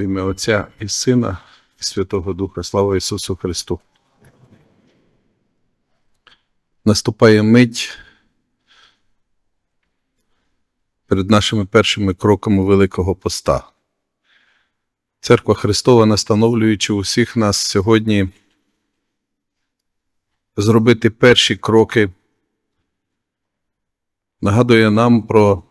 В ім'я Отця і Сина, і Святого Духа. Слава Ісусу Христу. Наступає мить перед нашими першими кроками Великого Поста. Церква Христова, настановлюючи усіх нас сьогодні зробити перші кроки, нагадує нам про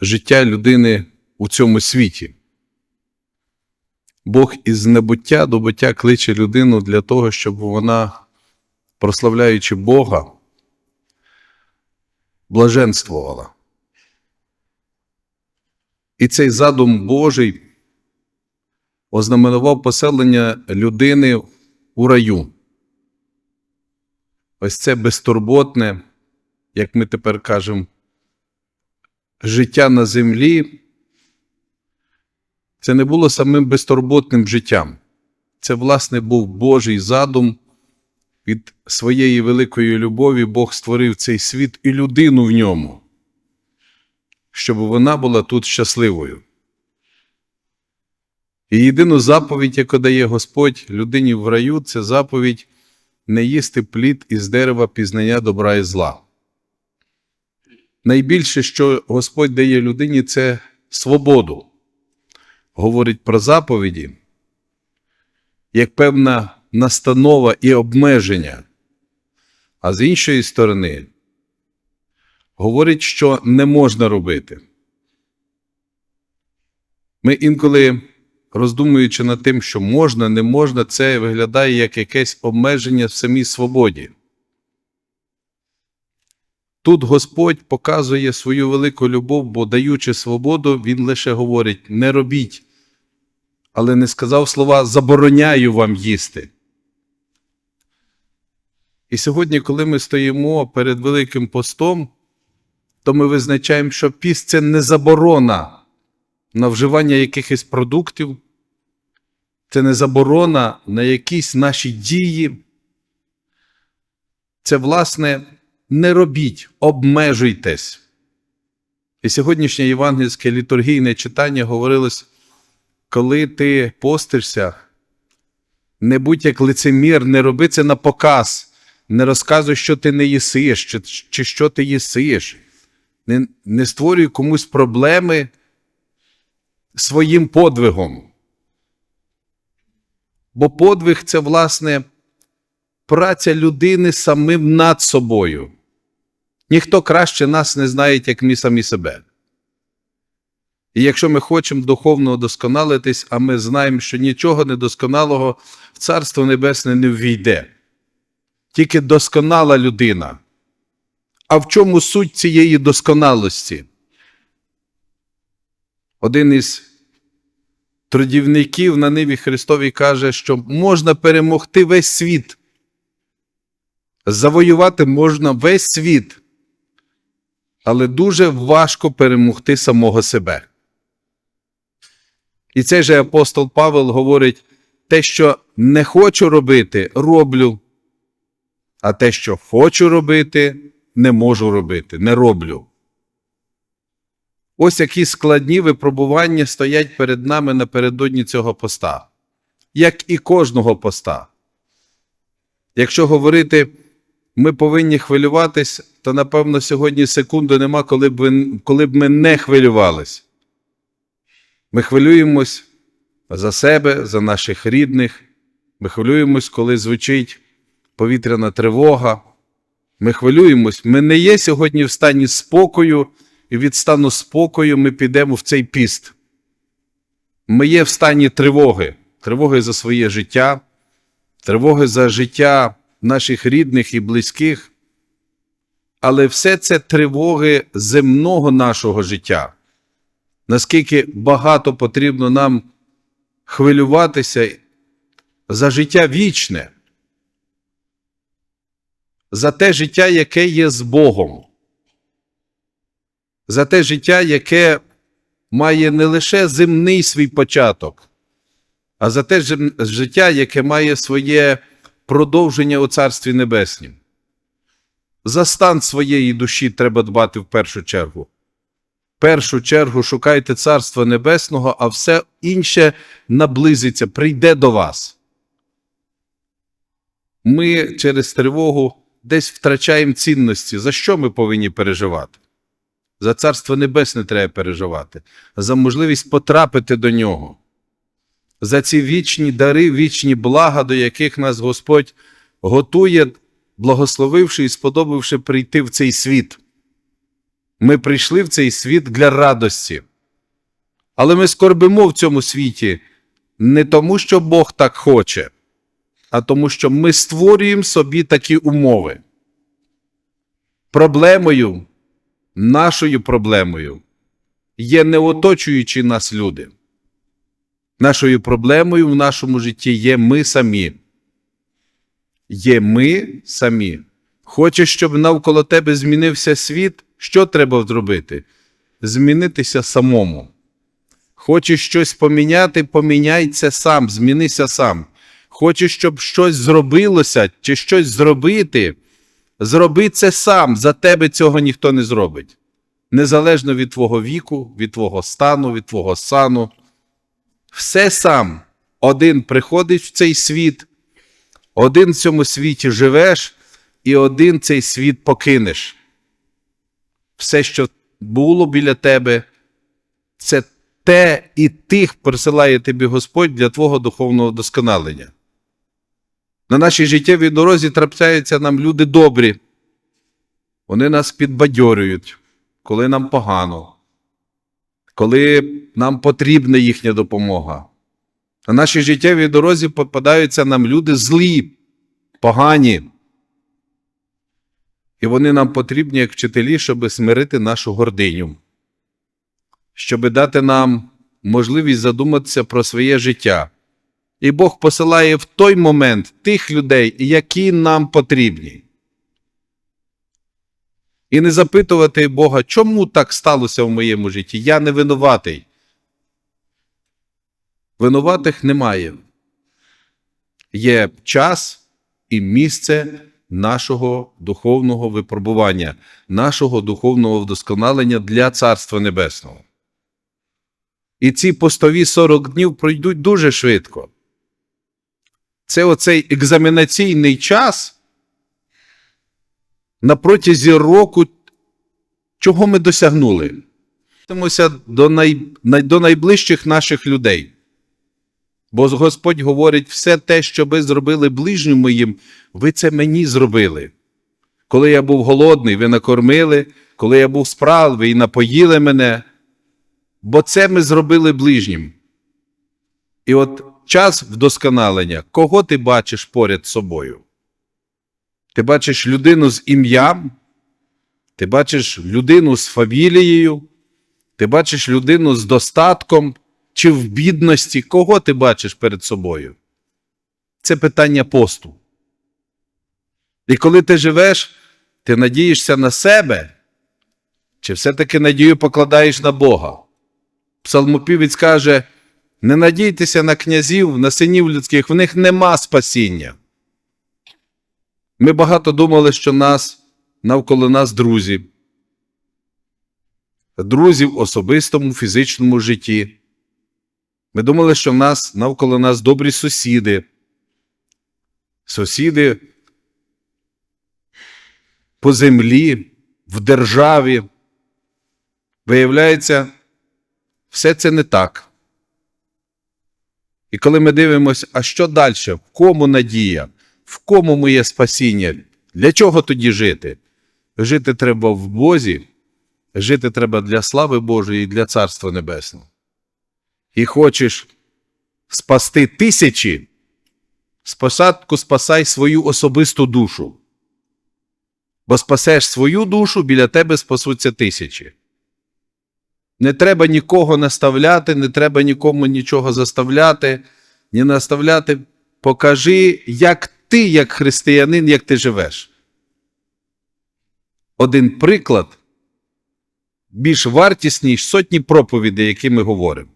життя людини у цьому світі. Бог із небуття до буття кличе людину для того, щоб вона, прославляючи Бога, блаженствувала. І цей задум Божий ознаменував поселення людини у раю. Ось це безтурботне, як ми тепер кажемо, життя на землі. Це не було самим безтурботним життям. Це, власне, був Божий задум. Від своєї великої любові Бог створив цей світ і людину в ньому, щоб вона була тут щасливою. І єдину заповідь, яку дає Господь людині в раю, це заповідь не їсти плід із дерева пізнання добра і зла. Найбільше, що Господь дає людині, це свободу. Говорить про заповіді, як певна настанова і обмеження. А з іншої сторони, говорить, що не можна робити. Ми інколи, роздумуючи над тим, що можна, не можна, це виглядає як якесь обмеження в самій свободі. Тут Господь показує свою велику любов, бо даючи свободу, Він лише говорить: не робіть, але не сказав слова забороняю вам їсти. І сьогодні, коли ми стоїмо перед Великим постом, то ми визначаємо, що піст це не заборона на вживання якихось продуктів, це не заборона на якісь наші дії. Це, власне, не робіть, обмежуйтесь. І сьогоднішнє євангельське літургійне читання говорилось, коли ти постишся, не будь як лицемір, не роби це на показ, не розказуй, що ти не їсиш, чи, чи що ти їсиш. Не, не створюй комусь проблеми своїм подвигом. Бо подвиг це, власне, праця людини самим над собою. Ніхто краще нас не знає, як ми самі себе. І якщо ми хочемо духовно удосконалитись, а ми знаємо, що нічого недосконалого в Царство Небесне не ввійде. Тільки досконала людина. А в чому суть цієї досконалості? Один із трудівників на Ниві Христовій каже, що можна перемогти весь світ. Завоювати можна весь світ, але дуже важко перемогти самого себе. І цей же апостол Павел говорить: те, що не хочу робити, роблю, а те, що хочу робити, не можу робити, не роблю. Ось які складні випробування стоять перед нами напередодні цього поста, як і кожного поста. Якщо говорити, ми повинні хвилюватись, то напевно сьогодні секунди нема, коли б, коли б ми не хвилювались. Ми хвилюємось за себе, за наших рідних. Ми хвилюємось, коли звучить повітряна тривога. Ми хвилюємось. Ми не є сьогодні в стані спокою, і від стану спокою ми підемо в цей піст. Ми є в стані тривоги, тривоги за своє життя, тривоги за життя наших рідних і близьких. Але все це тривоги земного нашого життя. Наскільки багато потрібно нам хвилюватися за життя вічне, за те життя, яке є з Богом, за те життя, яке має не лише земний свій початок, а за те життя, яке має своє продовження у Царстві Небеснім. За стан своєї душі треба дбати в першу чергу. Першу чергу шукайте Царства Небесного, а все інше наблизиться, прийде до вас. Ми через тривогу десь втрачаємо цінності. За що ми повинні переживати? За Царство Небесне треба переживати, за можливість потрапити до нього, за ці вічні дари, вічні блага, до яких нас Господь готує, благословивши і сподобавши прийти в цей світ. Ми прийшли в цей світ для радості. Але ми скорбимо в цьому світі не тому, що Бог так хоче, а тому, що ми створюємо собі такі умови. Проблемою, нашою проблемою є не оточуючі нас люди. Нашою проблемою в нашому житті є ми самі. Є ми самі. Хочеш, щоб навколо тебе змінився світ, що треба зробити? Змінитися самому. Хочеш щось поміняти, поміняй це сам, змінися сам. Хочеш, щоб щось зробилося чи щось зробити, зроби це сам. За тебе цього ніхто не зробить. Незалежно від твого віку, від твого стану, від твого сану. Все сам. Один приходить в цей світ, один в цьому світі живеш, і один цей світ покинеш. Все, що було біля тебе, це те і тих присилає тобі Господь для твого духовного досконалення. На нашій життєвій дорозі трапляються нам люди добрі. Вони нас підбадьорюють, коли нам погано, коли нам потрібна їхня допомога. На нашій життєвій дорозі попадаються нам люди злі, погані. І вони нам потрібні як вчителі, щоб смирити нашу гординю, щоб дати нам можливість задуматися про своє життя. І Бог посилає в той момент тих людей, які нам потрібні. І не запитувати Бога, чому так сталося в моєму житті? Я не винуватий. Винуватих немає. Є час і місце нашого духовного випробування, нашого духовного вдосконалення для Царства Небесного. І ці постові 40 днів пройдуть дуже швидко. Це оцей екзаменаційний час на протязі року, чого ми досягнули. До, най- до найближчих наших людей. Бо Господь говорить, все те, що ви зробили ближнім моїм, ви це мені зробили. Коли я був голодний, ви накормили, коли я був справ, ви і напоїли мене. Бо це ми зробили ближнім. І от час вдосконалення, кого ти бачиш поряд собою? Ти бачиш людину з ім'ям, ти бачиш людину з фамілією, ти бачиш людину з достатком чи в бідності, кого ти бачиш перед собою? Це питання посту. І коли ти живеш, ти надієшся на себе, чи все-таки надію покладаєш на Бога? Псалмопівець каже: не надійтеся на князів, на синів людських, в них нема спасіння. Ми багато думали, що нас навколо нас друзі. Друзі в особистому фізичному житті. Ми думали, що в нас навколо нас добрі сусіди. Сусіди по землі, в державі. Виявляється, все це не так. І коли ми дивимося, а що далі? В кому надія? В кому моє спасіння? Для чого тоді жити? Жити треба в Бозі, жити треба для слави Божої і для Царства Небесного. І хочеш спасти тисячі, спочатку спасай свою особисту душу. Бо спасеш свою душу, біля тебе спасуться тисячі. Не треба нікого наставляти, не треба нікому нічого заставляти, ні наставляти. Покажи, як ти, як християнин, як ти живеш. Один приклад більш вартісний, сотні проповідей, які ми говоримо.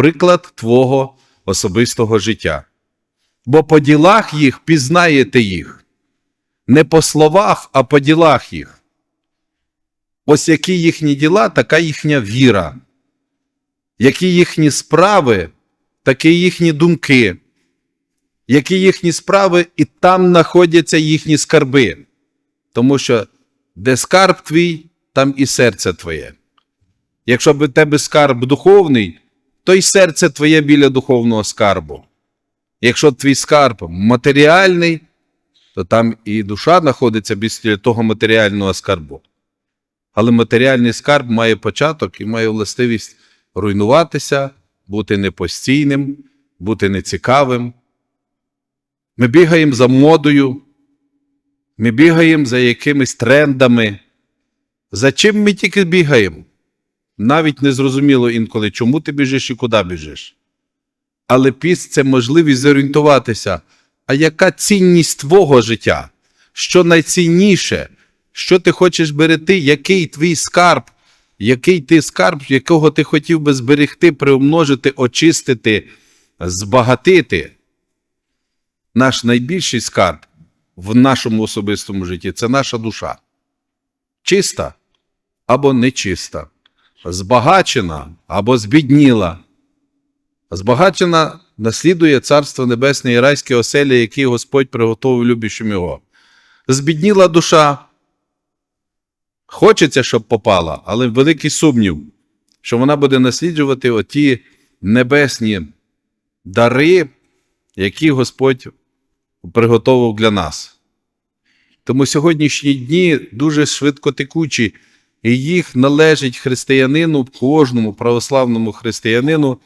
Приклад твого особистого життя. Бо по ділах їх пізнаєте їх. Не по словах, а по ділах їх. Ось які їхні діла, така їхня віра. Які їхні справи, такі їхні думки. Які їхні справи, і там знаходяться їхні скарби. Тому що де скарб твій, там і серце твоє. Якщо б тебе скарб духовний, то й серце твоє біля духовного скарбу. Якщо твій скарб матеріальний, то там і душа знаходиться біля того матеріального скарбу. Але матеріальний скарб має початок і має властивість руйнуватися, бути непостійним, бути нецікавим. Ми бігаємо за модою, ми бігаємо за якимись трендами. За чим ми тільки бігаємо? Навіть не зрозуміло інколи, чому ти біжиш і куди біжиш. Але піст це можливість зорієнтуватися, а яка цінність твого життя? Що найцінніше? Що ти хочеш берегти? Який твій скарб? Який ти скарб, якого ти хотів би зберегти, приумножити, очистити, збагатити? Наш найбільший скарб в нашому особистому житті це наша душа. Чиста або нечиста, збагачена або збідніла. Збагачена наслідує Царство Небесне і райські оселі, які Господь приготовив любящим його. Збідніла душа. Хочеться, щоб попала, але великий сумнів, що вона буде насліджувати оті небесні дари, які Господь приготовив для нас. Тому сьогоднішні дні дуже швидкотекучі, і їх належить християнину, кожному православному християнину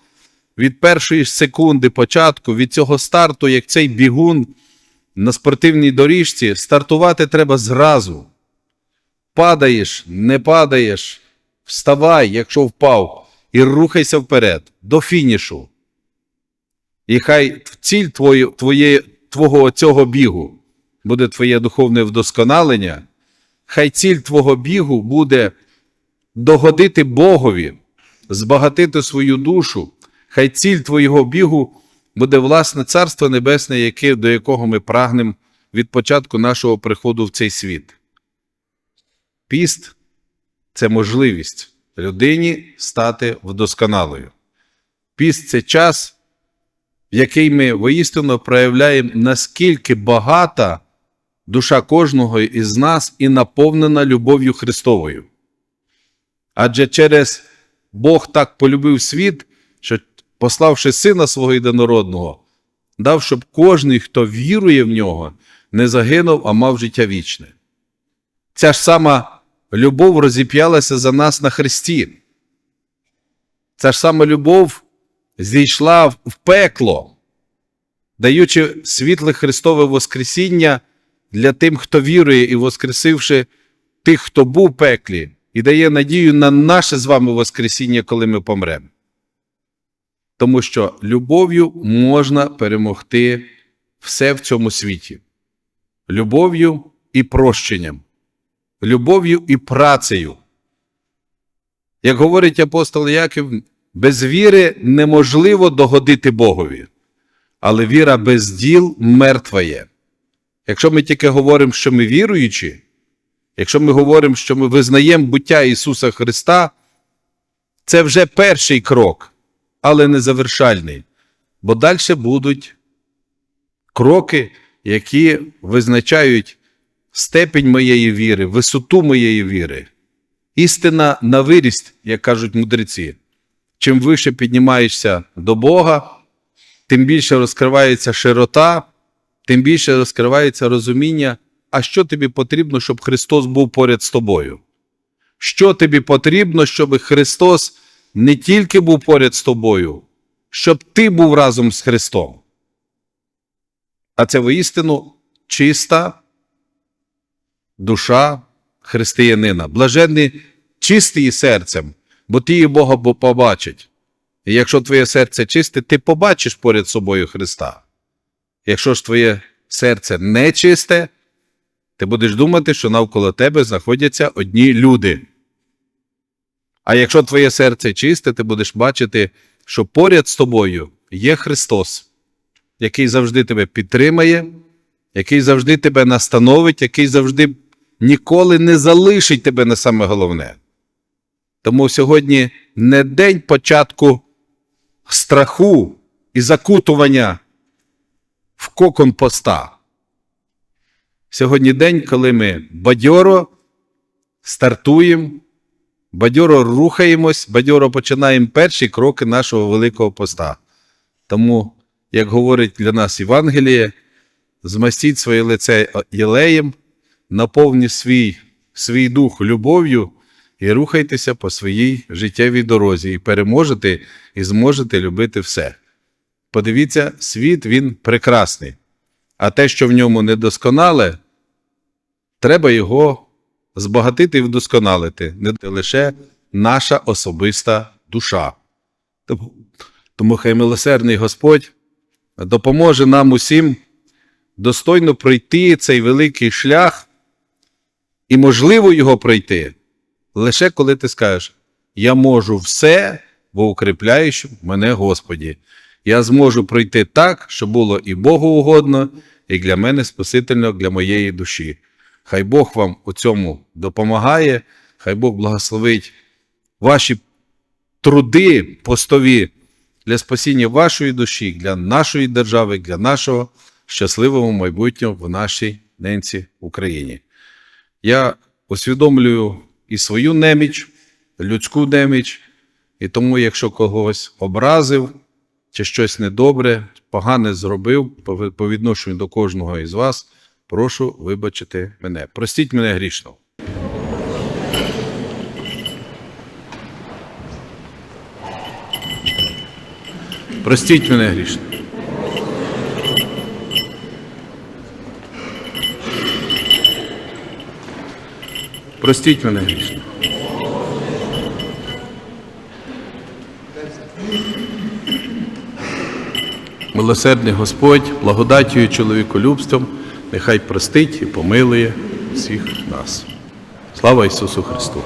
від першої секунди початку, від цього старту, як цей бігун на спортивній доріжці, стартувати треба зразу. Падаєш, не падаєш, вставай, якщо впав, і рухайся вперед, до фінішу. І хай ціль твої, твоє, твого цього бігу буде твоє духовне вдосконалення, хай ціль твого бігу буде догодити Богові, збагатити свою душу, хай ціль твого бігу буде власне Царство Небесне, яке, до якого ми прагнемо від початку нашого приходу в цей світ. Піст це можливість людині стати вдосконалою. Піст це час, в який ми воістину проявляємо, наскільки багата душа кожного із нас і наповнена любов'ю Христовою. Адже через Бог так полюбив світ, що, пославши Сина свого єдинородного, дав, щоб кожний, хто вірує в нього, не загинув, а мав життя вічне. Ця ж сама любов розіп'ялася за нас на Христі. Ця ж сама любов зійшла в пекло, даючи світле Христове Воскресіння для тим, хто вірує, і воскресивши тих, хто був в пеклі, і дає надію на наше з вами Воскресіння, коли ми помремо. Тому що любов'ю можна перемогти все в цьому світі. Любов'ю і прощенням, любов'ю і працею. Як говорить апостол Яків, без віри неможливо догодити Богові, але віра без діл мертва є. Якщо ми тільки говоримо, що ми віруючі, якщо ми говоримо, що ми визнаємо буття Ісуса Христа, це вже перший крок, але не завершальний. Бо далі будуть кроки, які визначають степень моєї віри, висоту моєї віри. Істина на виріст, як кажуть мудреці. Чим вище піднімаєшся до Бога, тим більше розкривається широта, тим більше розкривається розуміння, а що тобі потрібно, щоб Христос був поряд з тобою. Що тобі потрібно, щоб Христос не тільки був поряд з тобою, щоб ти був разом з Христом. А це воістину чиста душа християнина, блаженний чистий серцем, бо ти її Бога побачить. І якщо твоє серце чисте, ти побачиш поряд собою Христа. Якщо ж твоє серце не чисте, ти будеш думати, що навколо тебе знаходяться одні люди. А якщо твоє серце чисте, ти будеш бачити, що поряд з тобою є Христос, який завжди тебе підтримає, який завжди тебе настановить, який завжди ніколи не залишить тебе на саме головне. Тому сьогодні не день початку страху і закутування кокон поста. Сьогодні день, коли ми бадьоро стартуємо, бадьоро рухаємось, бадьоро починаємо перші кроки нашого великого поста. Тому, як говорить для нас Євангеліє, змастіть своє лице єлеєм, наповніть свій, свій дух любов'ю і рухайтеся по своїй життєвій дорозі, і переможете, і зможете любити все. Подивіться, світ він прекрасний, а те, що в ньому недосконале, треба його збагатити і вдосконалити, не лише наша особиста душа. Тому, хай милосердний Господь допоможе нам усім достойно пройти цей великий шлях, і можливо його пройти лише коли ти скажеш: Я можу все, бо укріпляєш мене Господі. Я зможу пройти так, щоб було і Богу угодно, і для мене спасительно для моєї душі. Хай Бог вам у цьому допомагає, хай Бог благословить ваші труди постові для спасіння вашої душі, для нашої держави, для нашого щасливого майбутнього в нашій ненці Україні. Я усвідомлюю і свою неміч, людську неміч, і тому, якщо когось образив чи щось недобре, погане зробив по відношенню до кожного із вас, прошу вибачити мене. Простіть мене грішно. Простіть мене грішно. Простіть мене грішно. Милосердний Господь, благодаттю і чоловіколюбством, нехай простить і помилує всіх нас. Слава Ісусу Христу!